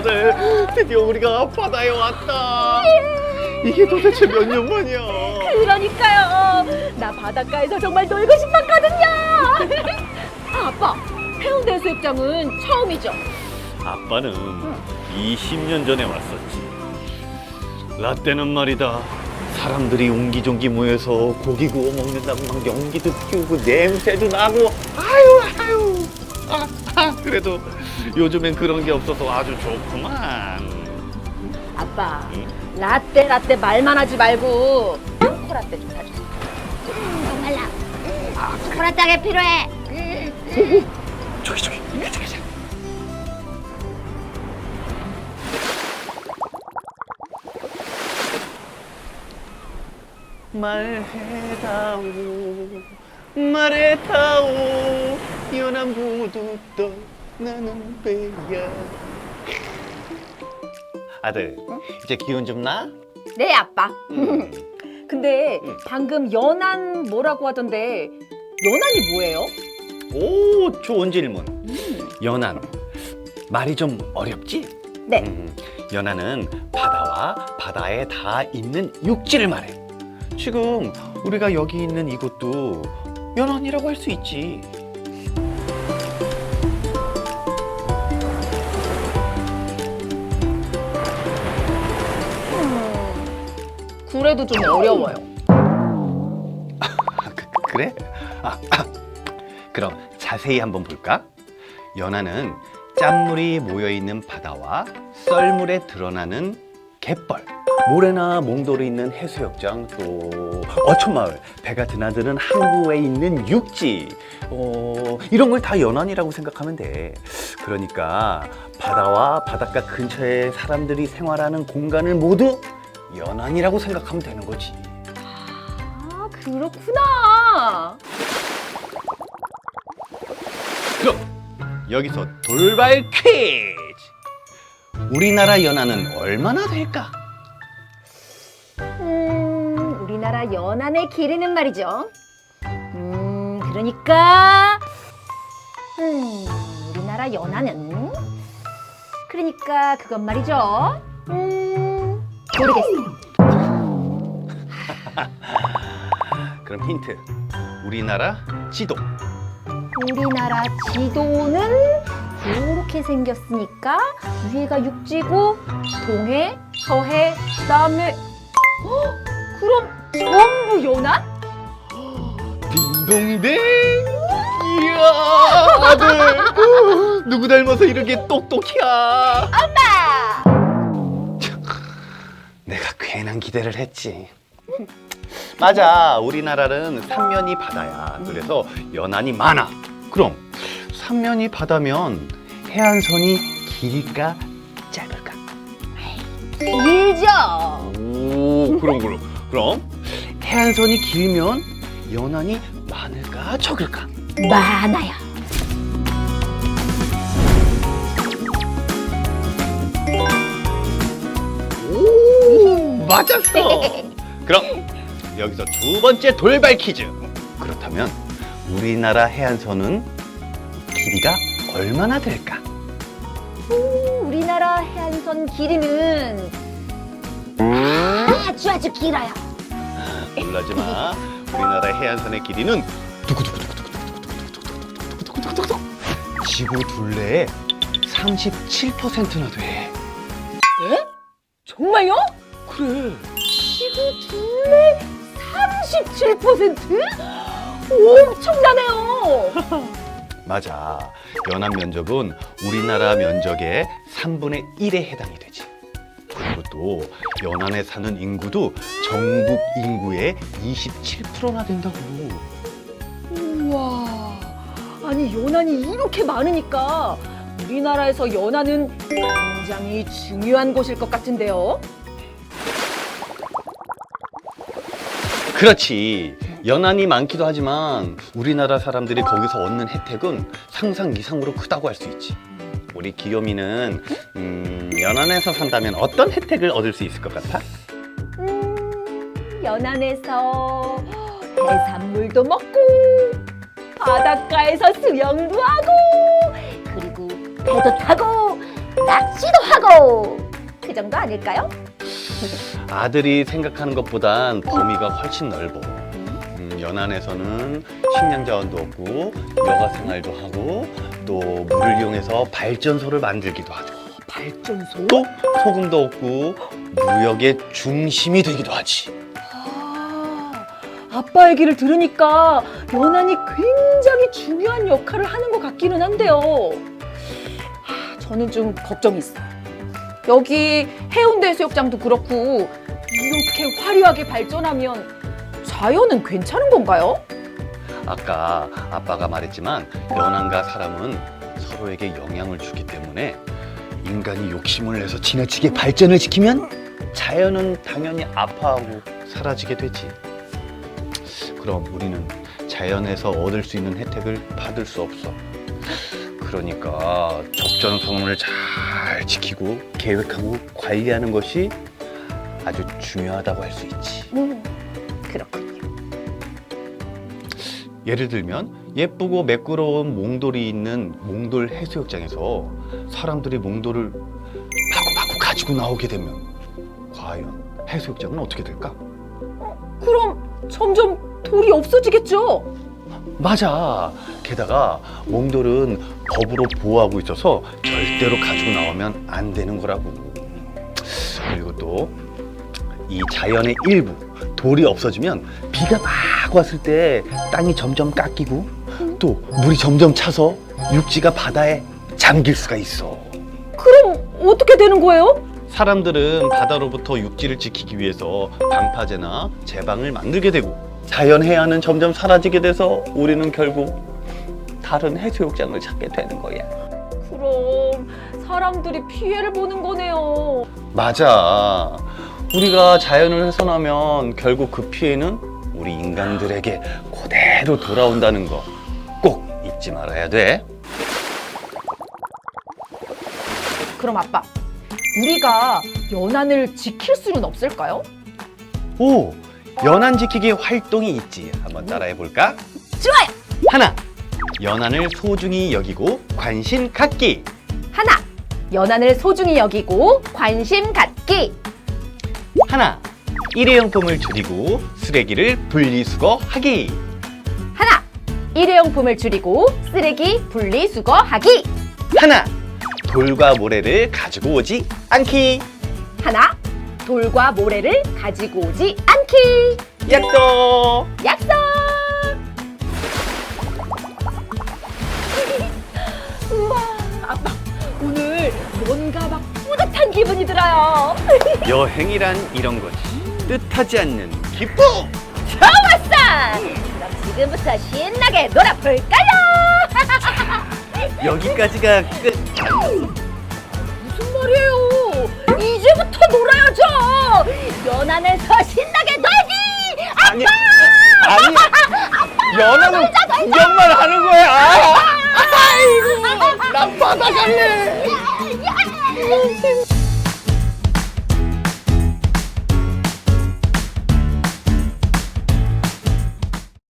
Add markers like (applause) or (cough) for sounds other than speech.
아들 드디어 우리가 바다에 왔다 이게 도대체 몇 년 만이야 그러니까요. 나 바닷가에서 정말 놀고 싶었거든요. 아, (laughs) 아빠, 해운대 해수욕장은 처음이죠? 아빠는 20년 전에 왔었지 라떼는 말이다 사람들이 옹기종기 모여서 고기 구워 먹는다고 막 연기도 피우고 냄새도 나고 아유 아유 아, 아, (laughs) 그래도 요즘엔 그런 게 없어서 아주 좋구만 아빠, 응? 라떼 라떼 말만 하지 말고 코라떼 좀 사주세요. 정말라. 초콜릿하게 필요해. 저기 저기 가자 가자 말해다오 말해다오 연한 구두 떠나는 배야 아들 이제 기운 좀 나? 네, 아빠. 음. (laughs) 근데 응. 방금 연한 뭐라고 하던데 연한이 뭐예요? 오 좋은 질문 연안 말이 좀 어렵지? 네. 음, 연안은 바다와 바다에 다 있는 육지를 말해. 지금 우리가 여기 있는 이곳도 연안이라고 할 수 있지. 음, 그래도 좀 어려워요. 아, (laughs) 그, 그래? 아, 아. 그럼 자세히 한번 볼까? 연안은 짠물이 모여 있는 바다와 썰물에 드러나는 갯벌, 모래나 몽돌이 있는 해수욕장, 또 어촌마을, 배가 드나드는 항구에 있는 육지, 어, 이런 걸 다 연안이라고 생각하면 돼. 그러니까 바다와 바닷가 근처에 사람들이 생활하는 공간을 모두 연안이라고 생각하면 되는 거지. 아, 그렇구나. 그럼 여기서 돌발 퀴즈. 우리나라 연안은 얼마나 될까? 우리나라 연안의 길이는 말이죠. 음, 그러니까, 음, 우리나라 연안은, 그러니까 그건 말이죠. 음, 모르겠어요. (laughs) 그럼 힌트. 우리나라 지도. 우리나라 지도는 이렇게 생겼으니까 위에가 육지고 동해, 서해, 그다음에 헉, 그럼 전부 연안? 딩동댕. 이야 아들 누구 닮아서 이렇게 똑똑이야? 내가 괜한 기대를 했지. 맞아, 우리나라는 삼면이 바다야. 그래서 연안이 많아. 그럼 삼면이 바다면 해안선이 길까 짧을까? 길죠. 오, 그럼 그럼 그럼 해안선이 길면 연안이 많을까 적을까? 많아요. 오, 맞았어. (laughs) 그럼 여기서 두 번째 돌발 퀴즈. 그렇다면 우리나라 해안선은 길이가 얼마나 될까? 우리나라 해안선 길이는 아주 아주 길어요. 놀라지 마. 우리나라 해안선의 길이는 두구두구두구두구두구두구두구두구두구두구두구두구두구 지구 둘레의 37%나 돼. 에? 정말요? 그래. 지구 둘레 37%? 엄청나네요. (laughs) 맞아. 연안 면적은 우리나라 면적의 3분의 1에 해당이 되지. 또 연안에 사는 인구도 전국 인구의 27%나 된다고. 우와. 아니 연안이 이렇게 많으니까 우리나라에서 연안은 굉장히 중요한 곳일 것 같은데요. 그렇지. 연안이 많기도 하지만 우리나라 사람들이 거기서 얻는 혜택은 상상 이상으로 크다고 할 수 있지. 우리 기요미는 음, 연안에서 산다면 어떤 혜택을 얻을 수 있을 것 같아? 음, 연안에서 해산물도 먹고 바닷가에서 수영도 하고 그리고 배도 타고 낚시도 하고 그 정도 아닐까요? 아들이 생각하는 것보단 범위가 훨씬 넓어. 음, 연안에서는 식량 자원도 없고 여가 생활도 하고 또 물을 이용해서 발전소를 만들기도 하죠. 발전소? 또 소금도 없고 무역의 중심이 되기도 하지. 아, 아빠 얘기를 들으니까 연안이 굉장히 중요한 역할을 하는 것 같기는 한데요. 아, 저는 좀 걱정이 있어요. 여기 해운대 해수욕장도 그렇고 이렇게 화려하게 발전하면 자연은 괜찮은 건가요? 아까 아빠가 말했지만 연안과 사람은 서로에게 영향을 주기 때문에 인간이 욕심을 내서 지나치게 발전을 시키면 자연은 당연히 아파하고 사라지게 되지. 그럼 우리는 자연에서 얻을 수 있는 혜택을 받을 수 없어. 그러니까 적정성을 잘 지키고 계획하고 관리하는 것이 아주 중요하다고 할 수 있지. 예를 들면 예쁘고 매끄러운 몽돌이 있는 몽돌 해수욕장에서 사람들이 몽돌을 마구마구 가지고 나오게 되면 과연 해수욕장은 어떻게 될까? 그럼 점점 돌이 없어지겠죠? 맞아. 게다가 몽돌은 법으로 보호하고 있어서 절대로 가지고 나오면 안 되는 거라고. 그리고 또 이 자연의 일부 돌이 없어지면 비가 막 왔을 때 땅이 점점 깎이고 또 물이 점점 차서 육지가 바다에 잠길 수가 있어. 그럼 어떻게 되는 거예요? 사람들은 바다로부터 육지를 지키기 위해서 방파제나 제방을 만들게 되고 자연 해안은 점점 사라지게 돼서 우리는 결국 다른 해수욕장을 찾게 되는 거야. 그럼 사람들이 피해를 보는 거네요. 맞아. 우리가 자연을 훼손하면 결국 그 피해는 우리 인간들에게 그대로 돌아온다는 거 꼭 잊지 말아야 돼. 그럼 아빠, 우리가 연안을 지킬 수는 없을까요? 오, 연안 지키기 활동이 있지. 한번 따라해 볼까? 좋아요. 하나, 연안을 소중히 여기고 관심 갖기. 하나, 연안을 소중히 여기고 관심 갖기. 하나, 일회용품을 줄이고 쓰레기를 분리수거하기. 하나, 일회용품을 줄이고 쓰레기 분리수거하기. 하나, 돌과 모래를 가지고 오지 않기. 하나, 돌과 모래를 가지고 오지 않기. 약속. 약속! (laughs) 우와, 아빠, 오늘 뭔가 막뿌 듯한 기분이 들어요. (laughs) 여행이란 이런 거지. 뜻하지 않는 기쁨. 좋았어. 그럼 지금부터 신나게 놀아볼까요? (laughs) 여기까지가 끝. 무슨 말이에요? 이제부터 놀아야죠. 연안에서 신나게 놀기. 아니, 아니, 연하는 구경만 하는 거야. 아이고, 난 바다 갈래. Thank you.